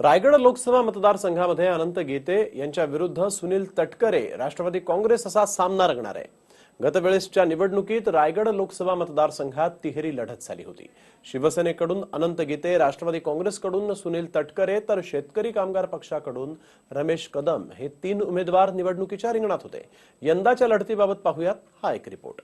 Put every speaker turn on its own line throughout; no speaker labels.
रायगड लोकसभा मतदारसंघामध्ये अनंत गीते यांच्या विरुद्ध सुनील तटकरे राष्ट्रवादी काँग्रेस असा सामना रंगणार आहे. गतवेळेसच्या निवडणुकीत रायगड लोकसभा मतदारसंघात तिहेरी लढत झाली होती. शिवसेनेकडून अनंत गीते राष्ट्रवादी काँग्रेसकडून सुनील तटकरे तर शेतकरी कामगार पक्षाकडून रमेश कदम हे तीन उमेदवार निवडणुकीच्या रिंगणात होते. यंदाच्या लढतीबाबत पाहूयात हा एक रिपोर्ट.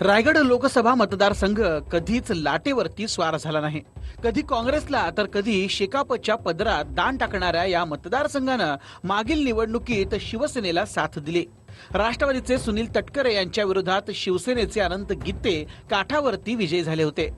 रायगड लोकसभा मतदारसंघ कधीच लाटेवरती स्वार झाला नाही. कधी काँग्रेसला तर कधी शेकापच्या पदरात दान टाकणाऱ्या या मतदारसंघानं मागील निवडणुकीत शिवसेनेला साथ दिली. राष्ट्रवादीचे सुनील तटकरे यांच्या विरोधात शिवसेनेचे अनंत गीते काठावरती विजयी झाले होते.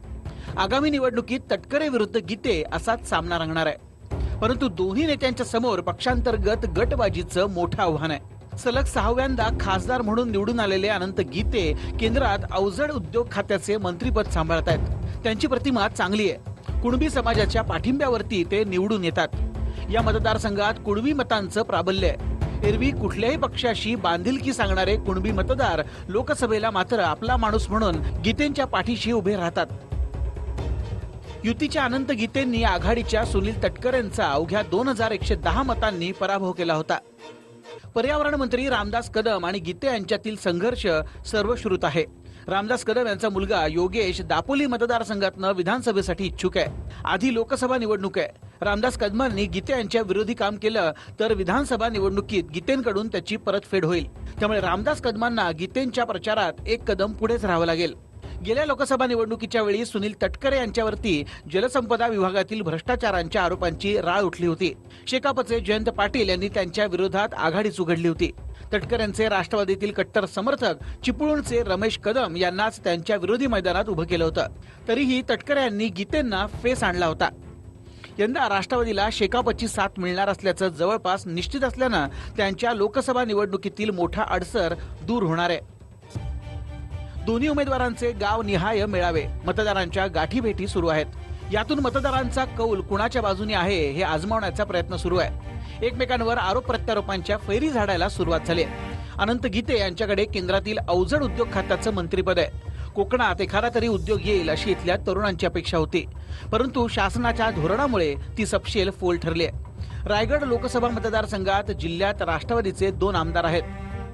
आगामी निवडणुकीत तटकरे विरुद्ध गीते असाच सामना रंगणार आहे. परंतु दोन्ही नेत्यांच्या समोर पक्षांतर्गत गटबाजीचं मोठं आव्हान आहे. सलग सहाव्यांदा खासदार म्हणून निवडून आलेले अनंत गीते केंद्रात अवजड उद्योग खात्याचे मंत्रीपद सांभाळत आहेत. त्यांची प्रतिमा चांगली आहे. कुणबी समाजाच्या पाठिंब्यावरती ते निवडून येतात. या मतदारसंघात कुणबी मतांचं प्राबल्य आहे. एरवी कुठल्याही पक्षाशी बांधिलकी सांगणारे कुणबी मतदार लोकसभेला मात्र आपला माणूस म्हणून गीतेंच्या पाठीशी उभे राहतात. युतीच्या अनंत गीतेंनी आघाडीच्या सुनील तटकरेंचा अवघ्या दोन हजार एकशे दहा मतांनी पराभव केला होता. पर्यावरण मंत्री रामदास कदम आणि गीते यांच्यातील संघर्ष सर्वश्रुत आहे. रामदास कदम यांचा मुलगा योगेश दापोली मतदारसंघातनं विधानसभेसाठी इच्छुक आहे. आधी लोकसभा निवडणूक आहे. रामदास कदमांनी गीते यांच्या विरोधी काम केलं तर विधानसभा निवडणुकीत गीतेंकडून त्याची परतफेड होईल. त्यामुळे रामदास कदमांना गीतेंच्या प्रचारात एक कदम पुढेच राहावं लागेल. गेल्या लोकसभा निवडणुकीच्या वेळी सुनील तटकरे यांच्यावरती जलसंपदा विभागातील भ्रष्टाचारांच्या आरोपांची राळ उठली होती. शेकापचे जयंत पाटील यांनी त्यांच्या विरोधात आघाडीच उघडली होती. तटकऱ्यांचे राष्ट्रवादीतील कट्टर समर्थक चिपळूणचे रमेश कदम यांनाच त्यांच्या विरोधी मैदानात उभं केलं होतं. तरीही तटकरे यांनी गीतेंना फेस आणला होता. यंदा राष्ट्रवादीला शेकापची साथ मिळणार असल्याचं जवळपास निश्चित असल्यानं त्यांच्या लोकसभा निवडणुकीतील मोठा अडसर दूर होणार आहे. दोन्ही उमेदवारांचे गाव निहाय मेळावे मतदारांच्या गाठीभेटी सुरू आहेत. यातून मतदारांचा कौल कुणाच्या बाजूने आहे हे आजमावण्याचा प्रयत्न सुरू आहे. एकमेकांवर आरोप प्रत्यारोपांच्या फैरी झाडायला सुरुवात झाली आहे. अनंत गीते यांच्याकडे केंद्रातील अवजड उद्योग खात्याचं मंत्रीपद आहे. कोकणात एखादा तरी उद्योग येईल अशी इथल्या तरुणांची अपेक्षा होती. परंतु शासनाच्या धोरणामुळे ती सपशेल फोल ठरली आहे. रायगड लोकसभा मतदारसंघात जिल्ह्यात राष्ट्रवादीचे दोन आमदार आहेत.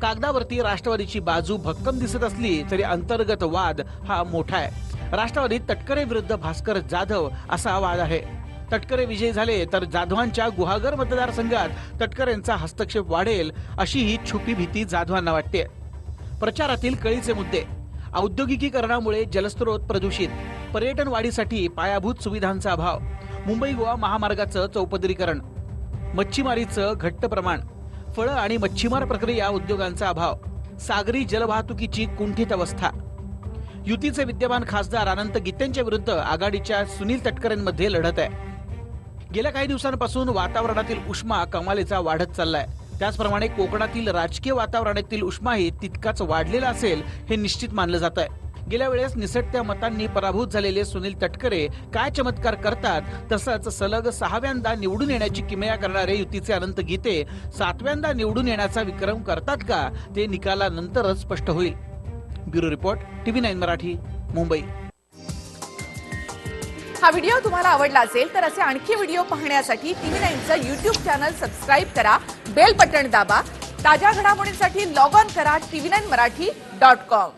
कागदावरती राष्ट्रवादीची बाजू भक्कम दिसत असली तरी अंतर्गत वाद हा मोठा आहे. राष्ट्रवादीत तटकरे विरुद्ध भास्कर जाधव असा वाद आहे. तटकरे विजयी झाले तर जाधवांच्या गुहागर मतदारसंघात तटकरेंचा हस्तक्षेप वाढेल अशी ही छुपी भीती जाधवांना वाटते. प्रचारातील कळीचे मुद्दे. औद्योगिकीकरणामुळे जलस्रोत प्रदूषित. पर्यटन वाढीसाठी पायाभूत सुविधांचा अभाव. मुंबई गोवा महामार्गाचं चौपदरीकरण. मच्छीमारीचं घट्ट प्रमाण. फळं आणि मच्छीमार प्रक्रिया उद्योगांचा अभाव. सागरी जलवाहतुकीची कुंठित अवस्था. युतीचे विद्यमान खासदार अनंत गीतेंच्या विरुद्ध आघाडीच्या सुनील तटकरेंमध्ये लढत आहे. गेल्या काही दिवसांपासून वातावरणातील उष्मा कमालीचा वाढत चाललाय. त्याचप्रमाणे कोकणातील राजकीय वातावरणातील उष्माही तितकाच वाढलेला असेल हे निश्चित मानलं जात आहे गेल्या वेळेस निसटत्या मतांनी पराभूत झालेले सुनील तटकरे काय चमत्कार करतात तसंच सलग सहाव्यांदा निवडून येण्याची किमया करणारे युतीचे अनंत गीते सातव्यांदा निवडून येण्याचा विक्रम करतात का ते निकालानंतरच स्पष्ट होईल. Bureau report TV nine Marathi Mumbai.
हा व्हिडिओ तुम्हाला आवडला असेल तर असे आणखी व्हिडिओ पाहण्यासाठी टीव्ही नाईनचं युट्यूब चॅनल सबस्क्राईब करा बेल बटन दाबा ताज्या घडामोडींसाठी लॉग ऑन करा TV nine Marathi dot com.